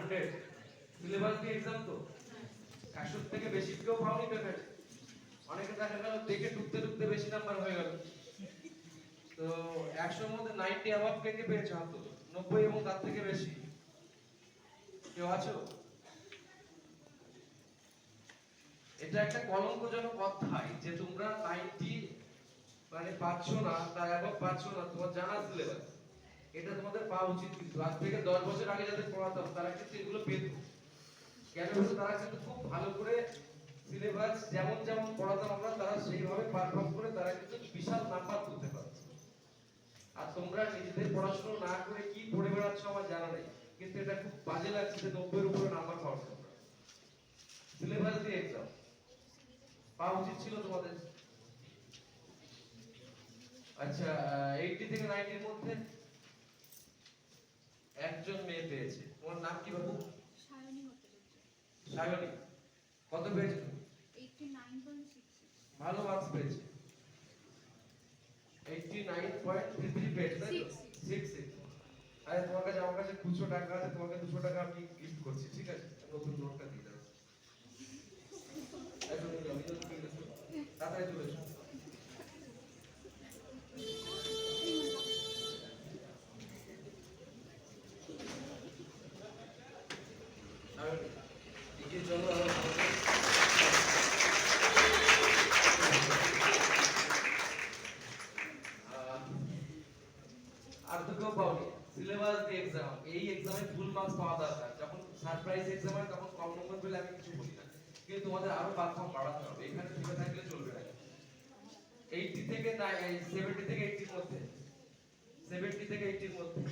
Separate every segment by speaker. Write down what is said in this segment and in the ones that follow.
Speaker 1: এবং তার থেকে বেশি। কেউ আছো? এটা একটা কলঙ্কজনক অধ্যায় যে তোমরা নাইনটি মানে পাচ্ছ না তার অ্যাভাব পাচ্ছ না, তোমার জানা সিলেবাস। এটা তোমাদের পাওয়া উচিত কিন্তু। আজ থেকে দশ বছর আগে যাদের পড়াতাম তারা কিন্তু এগুলো পেত। কেন বলতো তারা কিন্তু খুব ভালো করে সিলেবাস যেমন যেমন পড়াতাম আমরা, তারা সেইভাবে পারফর্ম করে তারা কিন্তু বিশাল নাম্বার তুলতে পারছে আর তোমরা নিজেদের পড়াশোনা না করে কি পড়ে বেড়াচ্ছ আমার জানা নেই। কিন্তু এটা খুব বাজে লাগছে যে নব্বইয়ের উপরে নাম্বার পাওয়া তোমরা সিলেবাস দিয়ে এক্সাম পাওয়া উচিত ছিল তোমাদের? আচ্ছা এইটটি থেকে নাইনটির মধ্যে একজন মেয়ে পেয়েছে। তোমার নাম কি বাবু?
Speaker 2: সায়নী
Speaker 1: সায়নী। কত পেয়েছে ভালো মার্কস পেয়েছে। এইটটি নাইন পয়েন্ট থ্রি পেয়েছে তাই তো. সিক্স সিক্স আরে তোমার কাছে আমার কাছে দুশো টাকা আছে তোমাকে দুশো টাকা আমি গিফট করছি ঠিক আছে নতুন নোটটা দিয়ে দেবো এই শোনো, আমি তো তুমি এসো। তাড়াতাড়ি চলে এসো সায়নী, এগিয়ে চলো আমার সামনে। আহ, আর তো কেউ পাওনি সিলেবাস দিয়ে এক্সাম এই এক্সামে ফুল মার্কস পাওয়া দরকার যখন সারপ্রাইজ এক্সাম হয় তখন কম নম্বর পেলে আমি কিছু বলি না। কিন্তু তোমাদের আরও পারফর্ম বাড়াতে হবে। এখানে থেকে থাকলে চলবে না। এইটটি থেকে সেভেন্টি থেকে এইটির মধ্যে। সেভেন্টি থেকে এইটির মধ্যে।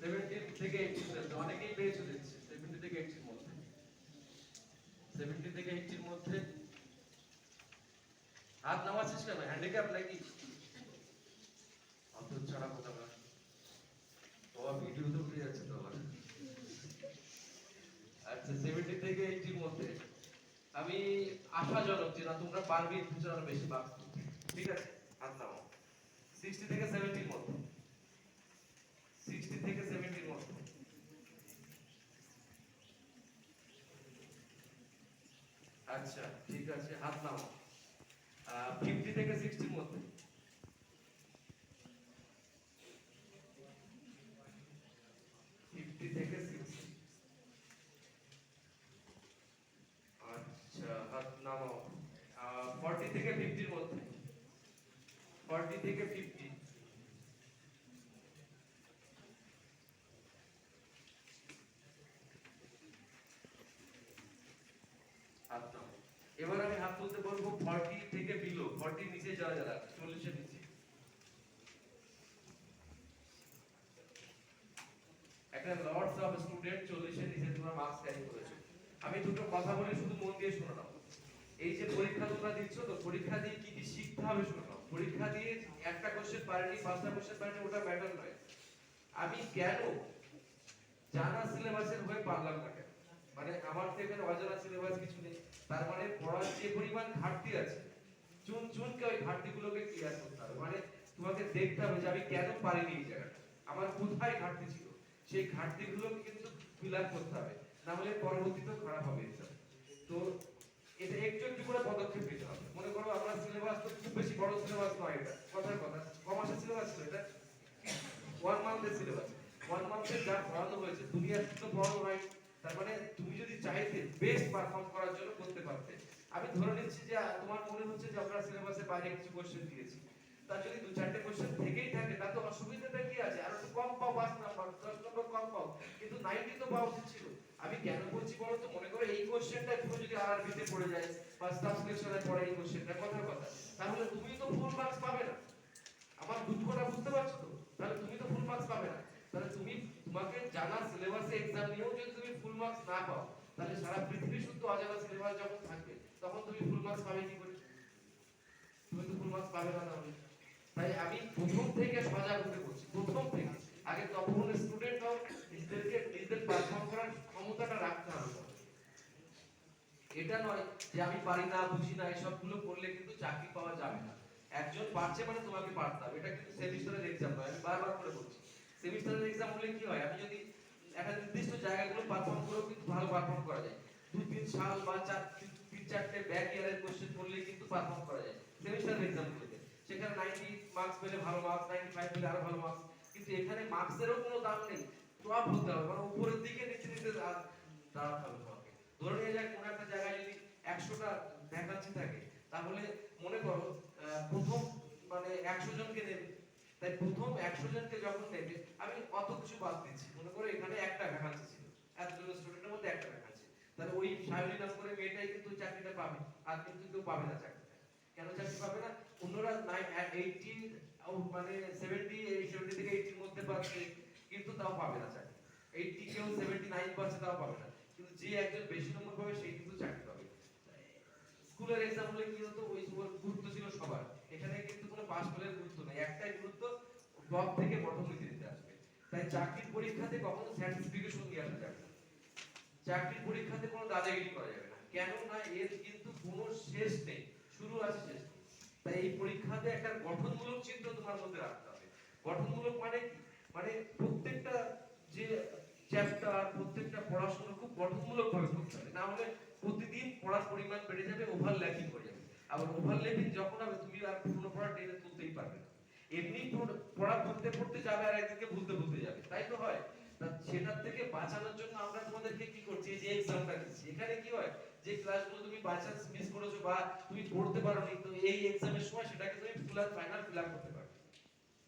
Speaker 1: সেভেন্টি থেকে এইটির মধ্যে। অনেকেই পেয়েছ দেখছি। সেভেন্টি থেকে এইটির মধ্যে। সেভেন্টি থেকে এইটির মধ্যে। হাত নামাচ্ছিস কেন? হ্যান্ডিক্যাপ নাকি? অন্তর ছাড়া কথা বলা বাবা ভিডিও তো উঠে যাচ্ছে তো আমার আচ্ছা সেভেন্টি থেকে এইটির মধ্যে আমি আশাজনক যে না তোমরা পারবে ফিউচার আরও বেশি মার্কস ঠিক আছে? হাত নামাও। সিক্সটি থেকে সেভেন্টির মধ্যে। সিক্সটি থেকে সেভেন্টির মধ্যে। আচ্ছা ঠিক আছে হাত নামাও। ফিফটি থেকে সিক্সটির মধ্যে ফিফটি থেকে সিক্সটি আচ্ছা হাত নামাও ফর্টি থেকে ফিফটির মধ্যে। ফর্টি থেকে ফিফটি এবার আমি হাত তুলতে বলব ফর্টি থেকে বিলো ফর্টি নিচে যারা যারা চল্লিশের নিচে। একটা লর্ডস অফ স্টুডেন্ট চল্লিশের নিচে তোমরা মার্কস ক্যারি করেছ। আমি দুটো কথা বলে শুধু মন দিয়ে শুনে নাও এই যে পরীক্ষা তোমরা দিচ্ছ, তো পরীক্ষা দিয়ে কি কি শিখতে হবে শুনে পরীক্ষা দিয়ে একটা কোশ্চেন পারেনি, পাঁচটা কোশ্চেন পারেনি, ওটা ম্যাটার নয়। আমি কেন জানা সিলেবাসের হয়ে পারলাম না কেন? মানে আমার এখানে অজানা সিলেবাস কিছু নেই। তার মানে পড়ার যে পরিমাণ ঘাটতি আছে, চুন চুনকে ওই ঘাটতিগুলোকে ক্লিয়ার করতে হবে। মানে তোমাকে দেখতে হবে যে আমি কেন পারিনি এই জায়গাটা। আমার কোথায় ঘাটতি ছিল? সেই ঘাটতিগুলোকে কিন্তু ফিল করতে হবে। না হলে পরবর্তীতেও খারাপ হবে। তো এটা একটু একটু করে পদক্ষেপ নিতে হবে মনে করো আমরা সিলেবাস তো খুব বেশি বড় সিলেবাস নয় এটা কথার কথা কমার্সের সিলেবাস ছিল এটা ওয়ান মান্থের সিলেবাস ওয়ান মান্থের যা পড়ানো হয়েছে দুনিয়ার তো পড়ানো হয় তার মানে তুমি যদি চাইতে বেস্ট পারফর্ম করার জন্য করতে পারতে আমি ধরে নিচ্ছি যে, তোমার মনে হচ্ছে যে আমরা সিলেবাসের বাইরে কিছু কোশ্চেন দিয়েছি। তা যদি দু চারটে কোশ্চেন থেকেই থাকে তাতে অসুবিধাটা কি আছে? আর একটু কম পাও, পাঁচ নাম্বার, দশ নম্বর কম পাও। কিন্তু নাইনটি তো পাওয়া উচিত ছিল। আমি কেন বলছি বলো তো? মনে করো এই কোশ্চেনটা পুরো যদি আর আরবিতে পড়ে যায় বা সিলেকশনে পড়ে এই কোশ্চেনটা কথার কথা, তাহলে তুমি তো ফুল মার্কস পাবে না। আমার দুঃখটা বুঝতে পারছ তো? তাহলে তুমি তো ফুল মার্কস পাবে না। তাহলে তুমি, তোমাকে জানা সিলেবাসে এক্সাম নিয়েও যদি তুমি ফুল মার্কস না পাও তাহলে সারা পৃথিবী শুদ্ধ অজানা সিলেবাস যখন থাকবে। তখন তুমি ফুল মার্কস পাবে কি করে? তুমি তো ফুল মার্কস পাবে না তাহলে। তাই আমি প্রথম থেকে সজাগ হতে বলছি, প্রথম থেকে। আগে তখন স্টুডেন্ট হও, নিজেদেরকে, নিজেদের পারফর্ম করার ক্ষমতাটা রাখতে হবে। এটা নয় যে আমি পারি না, বুঝি না এসবগুলো করলে কিন্তু চাকরি পাওয়া যাবে না। একজন পারছে মানে তোমাকে পারতে হবে। এটা কিন্তু সেমিস্টারের এক্সাম নয়, আমি বারবার করে বলছি। সেমিস্টারের এক্সাম হলে কি হয়? আমি যদি একটা নির্দিষ্ট জায়গাগুলো পারফর্ম করেও কিন্তু ভালো পারফর্ম করা যায়। দু, তিন সাল বা চার, তিন- চারটে ব্যাক ইয়ারের কোশ্চেন করলে কিন্তু পারফর্ম করা যায়। সেমিস্টার এক্সামগুলোতে সেখানে নাইনটি মার্কস পেলে ভালো মার্কস নাইনটি ফাইভ পেলে আরও ভালো মার্কস কিন্তু এখানে মার্কসেরও কোনো দাম নেই। টপ হতে হবে মানে উপরের দিকে নিচে নিচে দাঁড়াতে হবে তোমাকে। ধরে নিয়ে যায় কোনো একটা জায়গায় যদি একশোটা ভ্যাকান্সি থাকে, তাহলে মনে করো প্রথম মানে একশো জনকে নেবে। তাই প্রথম একশো জনকে যখন নেবে আমি অত কিছু বাদ দিচ্ছি মনে করো এখানে একটা ভ্যাকান্সি ছিল। এতজন স্টুডেন্টের মধ্যে একটা ভ্যাকান্সি তাহলে ওই সায়নী নাম করে মেয়েটাই কিন্তু চাকরিটা পাবে, আর কিন্তু কেউ পাবে না চাকরিটা। কেন চাকরি পাবে না? অন্যরা এইটি মানে সেভেন্টি সেভেন্টি থেকে এইটির মধ্যে পাচ্ছে, কিন্তু তাও পাবে না চাকরি। এইটি কেউ সেভেন্টি নাইন পাচ্ছে, তাও পাবে না। কিন্তু যে একজন বেশি নম্বর পাবে সেই কিন্তু চাকরি পাবে। স্কুলের এক্সাম হলে কি হতো? ওই গুরুত্ব ছিল সবার। এখানে কিন্তু কোনো পাস ফেলের গুরুত্ব নেই। একটাই গুরুত্ব টপ থেকে নিচে দিতে আসবে। তাই চাকরির পরীক্ষাতে কখনো সার্টিফিকেশন নিয়ে আসা যাবে না। চাকরির পরীক্ষাতে কোনো দাদাগিরি করা যাবে না। কেন না এর কিন্তু কোনো শেষ নেই। শুরু আছে শেষ নেই। তাই এই পরীক্ষাতে একটা গঠনমূলক চিন্তা তোমার মধ্যে রাখতে হবে। গঠনমূলক মানে কি? মানে প্রত্যেকটা যে চ্যাপ্টার প্রত্যেকটা পড়াশোনা খুব গঠনমূলক ভাবে করতে হবে। না হলে প্রতিদিন পড়ার পরিমাণ বেড়ে যাবে ওভারল্যাপিং হয়ে যাবে। আবার ওভারল্যাপিং যখন হবে, তুমি আর পুরনো পড়া টেনে তুলতেই পারবে না। এমনি পড়- পড়া পড়তে পড়তে যাবে আর একদিকে ভুলতে ভুলতে যাবে, তাই তো হয়। তা সেটার থেকে বাঁচানোর জন্য আমরা তোমাদেরকে কি করছি, এই যে এক্সামটা দিচ্ছি, এখানে কি হয়? যে ক্লাসগুলো তুমি বাই চান্স মিস করেছ বা তুমি পড়তে পারোনি, তো এই এক্সামের সময় সেটাকে তুমি ফুল আর ফাইনাল ফিল আপ করতে পারবে।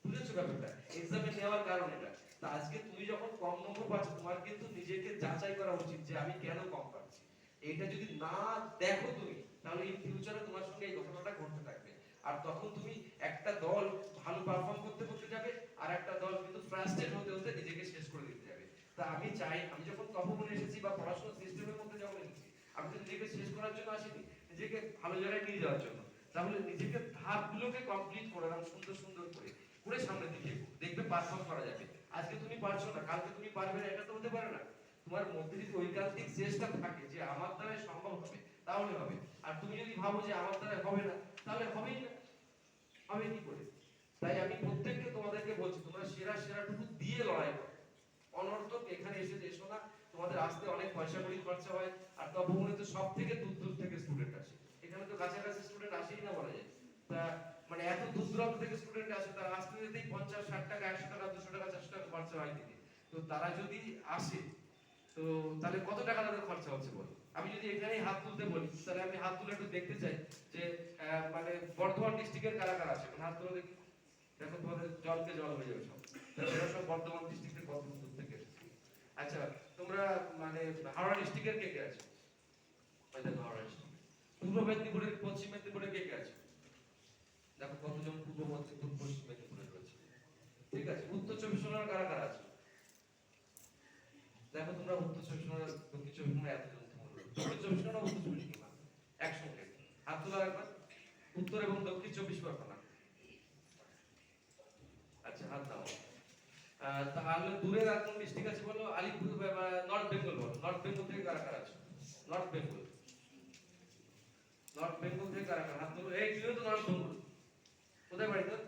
Speaker 1: বুঝেছ ব্যাপারটা? এক্সামে নেওয়ার কারণ এটা। তা আজকে তুমি যখন কম নম্বর পাচ্ছ, তোমার কিন্তু নিজেকে যাচাই করা উচিত যে আমি কেন কম পাচ্ছি। এটা যদি না দেখো তুমি, তাহলে ইন ফিউচারে তোমার সঙ্গে এই ঘটনাটা ঘটতে থাকবে। আর তখন তুমি একটা দল ভালো পারফর্ম করতে করতে যাবে, আর একটা দল কিন্তু ফ্রাস্ট্রেট হতে হতে নিজেকে শেষ করে দিতে যাবে। তা আমি চাই, আমি যখন তপবনে এসেছি বা পড়াশোনার সিস্টেমের মধ্যে যখন এসেছি, আমি তো নিজেকে শেষ করার জন্য আসিনি, নিজেকে ভালো জায়গায় নিয়ে যাওয়ার জন্য। তাহলে নিজেকে ধাপগুলোকে কমপ্লিট করে নাও, সুন্দর সুন্দর করে। করে সামনের দিকে দেখবে পারফর্ম করা যাবে। আজকে তুমি পারছ না, কালকে তুমি পারবে না, এটা তো হতে পারে না। তোমার মধ্যে যদি ঐকান্তিক চেষ্টা থাকে যে আমার দ্বারা সম্ভব হবে, তাহলে হবে। আর তুমি যদি ভাবো যে আমার দ্বারা হবে না তাহলে হবেই না হবে কি করে? তাই আমি প্রত্যেককে তোমাদেরকে বলছি, তোমরা সেরা সেরাটুকু দিয়ে লড়াই করো। অনর্থক এখানে এসে এসো না, তোমাদের আসতে অনেক পয়সা কড়ি খরচা হয়, আর তপমনে তো সব থেকে দূর দূর থেকে স্টুডেন্ট আসে। এখানে তো কাছাকাছি স্টুডেন্ট আসেই না বলা যায়। তা মানে এত দূর থেকে স্টুডেন্ট আসে, তারা আসতে যেতেই পঞ্চাশ, ষাট টাকা, একশো টাকা, দুশো টাকা, চারশো টাকা খরচা হয় দিনে তো তারা যদি আসে, তো তাহলে কত টাকা তাদের খরচা হচ্ছে বলো? আমি যদি এখানে হাত তুলতে বলি তাহলে আমি হাত তুলে একটু দেখতে চাই যে মানে বর্ধমান ডিস্ট্রিক্টের কারা কারা আছে হাত তুলে দেখি দেখো তোমাদের জলকে জল হয়ে যাবে সব সব বর্ধমান ডিস্ট্রিক্টের কত দূর থেকে আচ্ছা তোমরা মানে হাওড়া ডিস্ট্রিক্টের কে কে আছে হাওড়া ডিস্ট্রিক্ট পূর্ব মেদিনীপুরের পশ্চিম মেদিনীপুরের কে কে আছে দেখো কতজন পূর্ব মেদিনীপুর পশ্চিম মেদিনীপুরে রয়েছে ঠিক আছে উত্তর চব্বিশ পরগনার কারা কারা আছে দেখো তোমরা উত্তর চব্বিশ পরগনা দক্ষিণ চব্বিশ পরগনা এতজন চব্বিশ পরগনা উত্তর এবং দক্ষিণ চব্বিশ পরগনা। আচ্ছা হাত দাও তাহলে দূরের আর কোন ডিস্ট্রিক্ট বলো? আলিপুর নর্থ বেঙ্গল বলো। নর্থ বেঙ্গল থেকে কারা কারা আছে? নর্থ বেঙ্গল। নর্থ বেঙ্গল থেকে কারা কারা? হাত তোলো। এই তুইও তো নর্থ বেঙ্গল। কোথায় বাড়ি তোর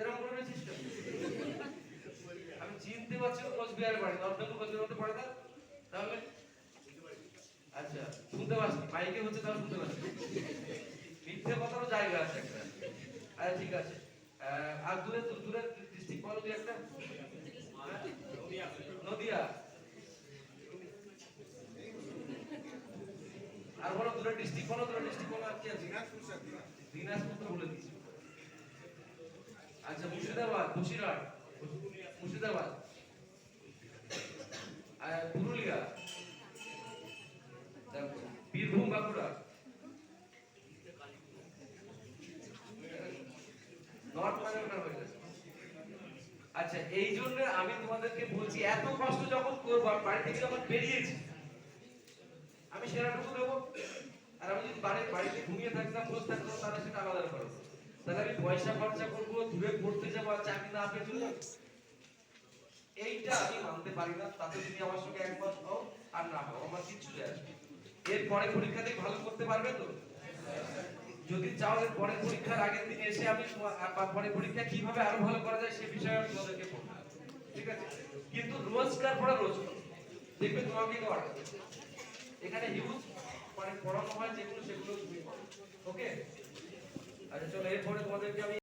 Speaker 1: এরকম করে আমি চিনতে পারছি কোচবিহার বাড়ি। নর্থ বেঙ্গল কোচবিহার মধ্যে পড়ে তাহলে শুনতে পাচ্ছি, মাইকে হচ্ছে শুনতে পাচ্ছি। মিথ্যে কথারও জায়গা আছে একটা। আচ্ছা ঠিক আছে। আর দূরে দূরে ডিস্ট্রিক্ট বলো দুই একটা। নদিয়া। আর বলো দূরে ডিস্ট্রিক্ট বলো, দূরে আর কি আছে? দিনাজপুর বলে দিয়েছি। আচ্ছা মুর্শিদাবাদ, বসিরহাট, মুর্শিদাবাদ। পুরুলিয়া। বীরভূম বাঁকুড়া আচ্ছা এই জন্য আমি তোমাদেরকে বলছি, এত কষ্ট যখন করব বাড়ি থেকে যখন বেরিয়েছি, আমি সেরাটুকু দেবো। আর আমি যদি বাড়ি বাড়িতে ঘুমিয়ে থাকতাম, বসে থাকতাম, তাহলে সেটা আলাদা হতো। তাহলে আমি পয়সা খরচা করব, দূরে পড়তে যাব আর চাকরি না পেয়ে চলে এইটা আমি মানতে পারি না, তাতে তুমি আমার সঙ্গে একমত হও আর না হও, আমার কিচ্ছু যায় আসবে না। এরপরে পরীক্ষাতে ভালো করতে পারবে তো? যদি চাও এর পরের পরীক্ষার আগের দিন এসে আমি তোমার- আর বা পরে পরীক্ষা কীভাবে আরও ভালো করা যায় সে বিষয়ে আমি তোমাদেরকে ঠিক আছে? কিন্তু রোজকার পড়া রোজ। দেখবে তোমাকে কেউ এখানে হিউজ মানে পড়ানো হয় যেগুলো সেগুলো তুমি ওকে আচ্ছা চলো, এরপরে তোমাদেরকে আমি